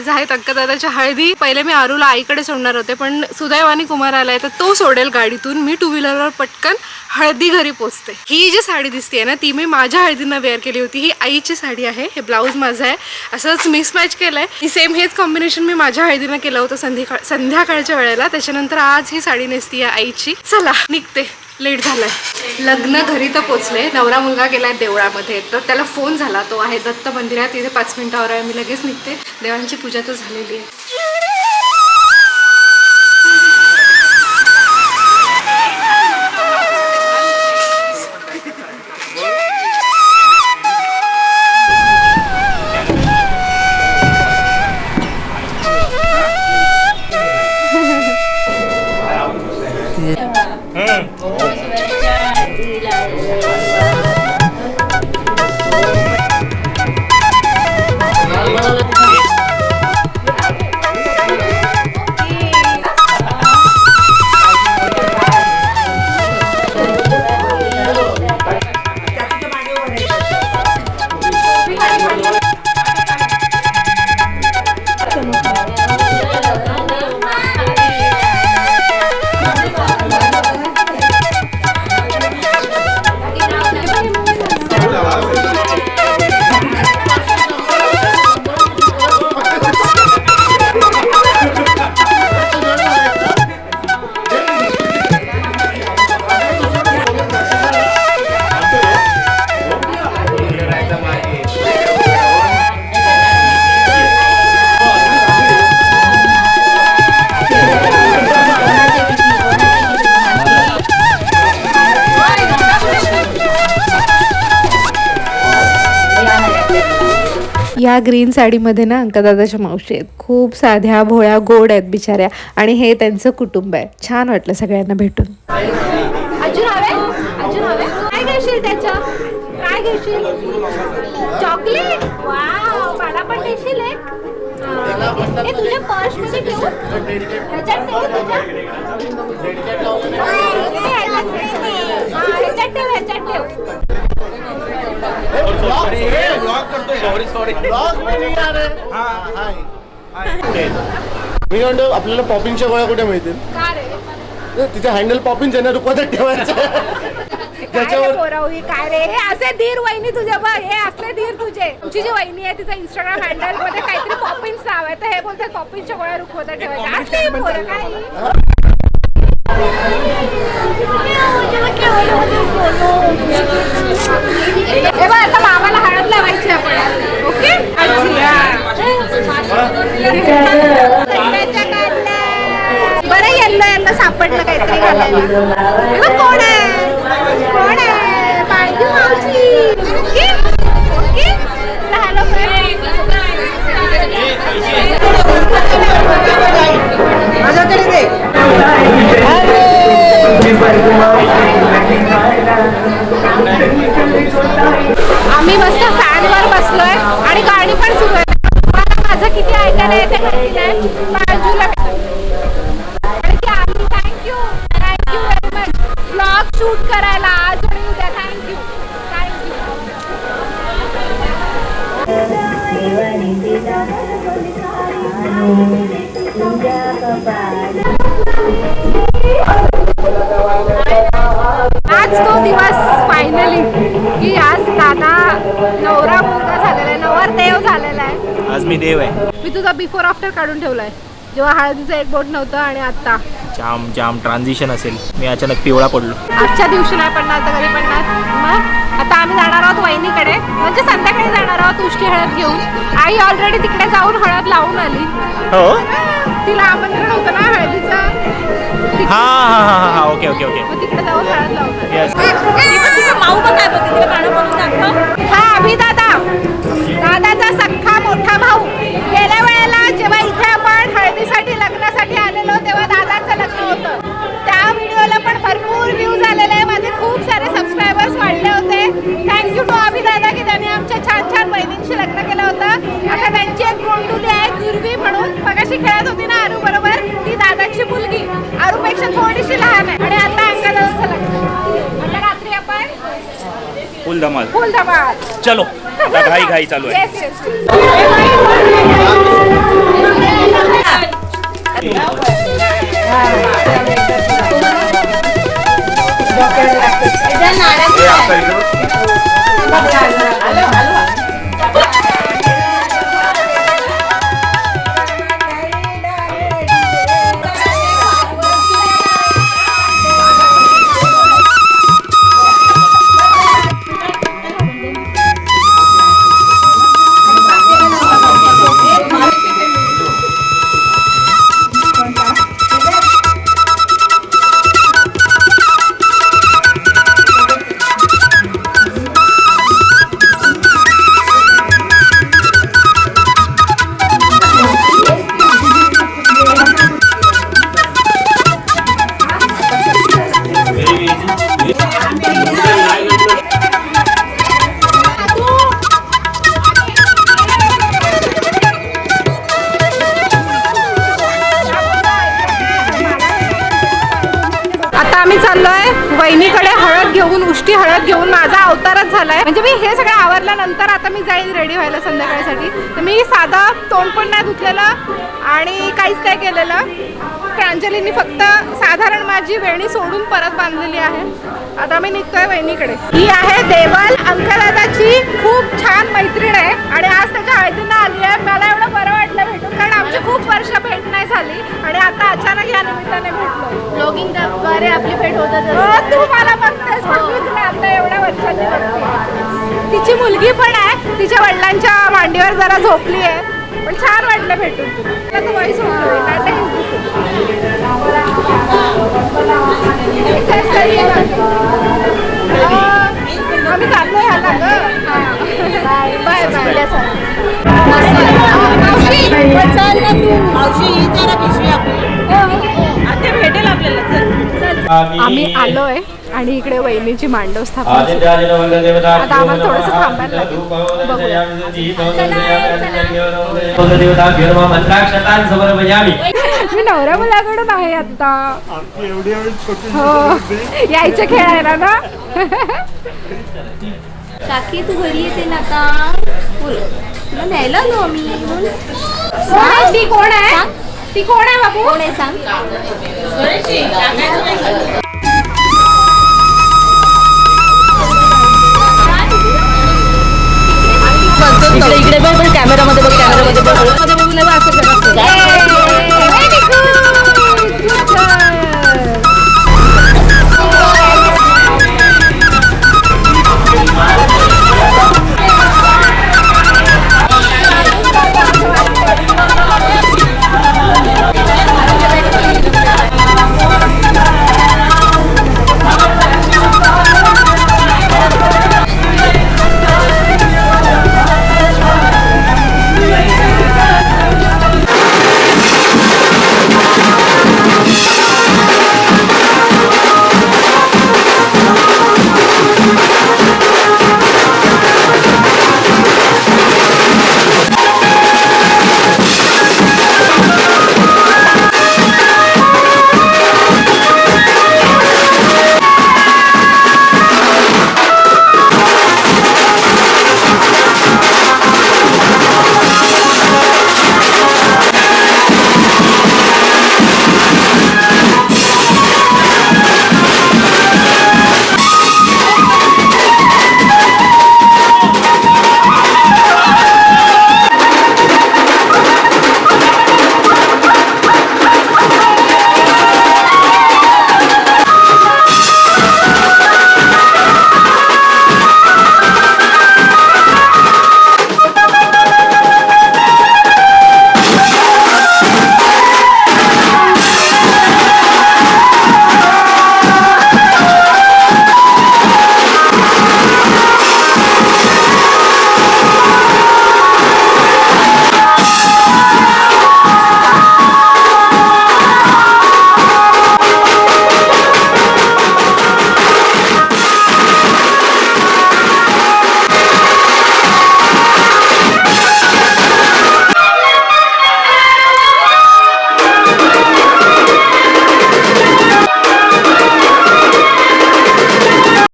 आज आहेत दादाच्या हळदी. पहिले मी आरूला आईकडे सोडणार होते पण सुदैवानी कुमार आलाय तर तो सोडेल गाडीतून. मी टू व्हीलरवर पटकन हळदी घरी पोचते. ही जी साडी दिसते ना ती मी माझ्या हळदींना वेअर केली होती. ही आईची साडी आहे हे ब्लाऊज माझं आहे. असंच मिसमॅच केलंय. ही सेम हेच कॉम्बिनेशन मी माझ्या हळदीनं केलं होतं संध्याकाळ संध्याकाळच्या वेळेला. त्याच्यानंतर आज ही साडी नेसती आहे आईची. चला निघते. लेट झालाय. लग्न घरी तर पोचले. नवरा मुलगा गेलाय देवळामध्ये. तर त्याला फोन झाला. तो आहे दत्त मंदिरात. तिथे पाच मिनिटावर आहे मी लगेच निघते. देवांची पूजा तर झालेली आहे. या ग्रीन साडीमध्ये ना अंकदादाच्या मावशी आहेत. खूप साध्या भोळ्या गोड आहेत बिचाऱ्या. आणि हे त्यांचं कुटुंब आहे. छान वाटलं सगळ्यांना भेटून. अजून हवे? अजून हवे? काय घेशील त्याच्या काय घेशील? चॉकलेट पर्स मी म्हणतो आपल्याला पॉपिंगच्या गोळ्या कुठे मिळतील? तिचे हँडल पॉपिंग आहे ना रुपयात ठेवायचं. काय रे त्याच्यावर पोरावई, काय रे? हे असे धीर वहिनी तुझ्या बघ हे असले धीर तुझे. तुमची जी वहिनी आहे तिचा इंस्टाग्राम हँडलमध्ये काहीतरी पॉपिन्स नाव आहे तर हे बोलतात पॉपिन्सच्या गोळ्या रुखवता ठेवायच्या. असले पोरं काय? बघ आता मामाला हळद लावायची आपण. ओके? बरं येल्लो येल्लो सापडलं काहीतरी घालायला. हे कोण आहे? कोण आहे? पाळगी मावशी. ओके? ओके? हॅलो माझ्याकडे दे. मी मस्त फॅनवर बसलोय आणि गाणी पण सुरू आहे मला माझं किती ऐकायला येते माहिती नाही बाजूला आणि ती आली thank you thank you very much blog shoot करायला नवरा मुलगा झालेला आहे नवर देव झालेला आहे. आज मी देव आहे. मी तुझा बिफोर आफ्टर काढून ठेवलाय. जेव्हा हळदीचं एक बोट नव्हतं आणि आता जाम जाम ट्रान्झिशन असेल. मी अचानक पिवळा पडलो. आजच्या दिवशी नाही पडणार तर कधी पडणार. मग आता आम्ही जाणार आहोत वहिनीकडे. म्हणजे संध्याकाळी जाणार आहोत उष्टी हळद घेऊन. आई ऑलरेडी तिकडे जाऊन हळद लावून आली. हो? तिला आमंत्रण होतं ना हळदीचं? हा हा हा हा हा. ओके ओके ओके मग तिकडे जाऊन हळद लावून आली. येस हा अभि दादा. दादाचा सख्खा मोठा भाऊ. गेल्या वेळेला जेव्हा इथे आपण हळदीसाठी लग्नासाठी आलेलो तेव्हा दादाचं लग्न होतं. त्या व्हिडिओला पण भरपूर व्ह्यूज आलेले आहे. माझे खूप सारे सबस्क्रायबर्स वाढले होते. थँक्यू टू अभि दादा की त्यांनी आमच्या छान छान बहिणींशी लग्न केलं होतं. आता त्यांची एक गोंडुली आहे दुर्वी म्हणून. मगाशी खेळत होती ना आरू बरोबर? ती दादाची मुलगी. आरूपेक्षा थोडीशी लहान आहे आणि आता अंका दादाचं लग्न आता रात्री आपण फुल धमाल. फुल धमाल. चलो आता घाई घाई चालू आहे. 我还没 उष्टी हळद घेऊन माझा अवतारच झालाय. म्हणजे मी हे सगळं आवरल्यानंतर आता मी जाईन रेडी व्हायला संध्याकाळसाठी. तर मी साधं तोंड पण नाही धुतलेलं आणि काहीच नाही केलेलं. प्रांजलीनी फक्त साधारण माझी वेणी सोडून परत बांधलेली आहे. आता मी निघतोय वहिनीकडे. ही आहे देवल अंकदादाची खूप छान मैत्रीण आहे आणि आज त्याच्या हळदीनं आली आहे. मला एवढं बरं वाटलं भेटून कारण आमची खूप वर्ष भेट नाही झाली आणि आता अचानक या निमित्ताने भेटलो. ब्लॉगिंगद्वारे आपली भेट होतात हो, तू मला बघतेस तिची मुलगी पण आहे. तिच्या वडिलांच्या मांडीवर जरा झोपली आहे. पण छान वाटलं भेटून. तुला वॉइस आम्ही चाललोय ह्याला ग. Bye bye. चल ना तू मावशी जरा पिशवी आपली आम्ही आलोय आणि इकडे वहिनीची मांडव स्थापना. आता आम्हाला थोडंसं थांबायला लागेल मी नवऱ्या मुलाकडून आहे आता हो यायचं खेळायला ना काकी तू घरी येते ना आता बोल तुला न्यायला आलो आम्ही कोण आहे ती कोण आहे बाबू? कोण आहे सांग. इकडे बघ कॅमेरामध्ये बघ कॅमेरामध्ये बघ. असं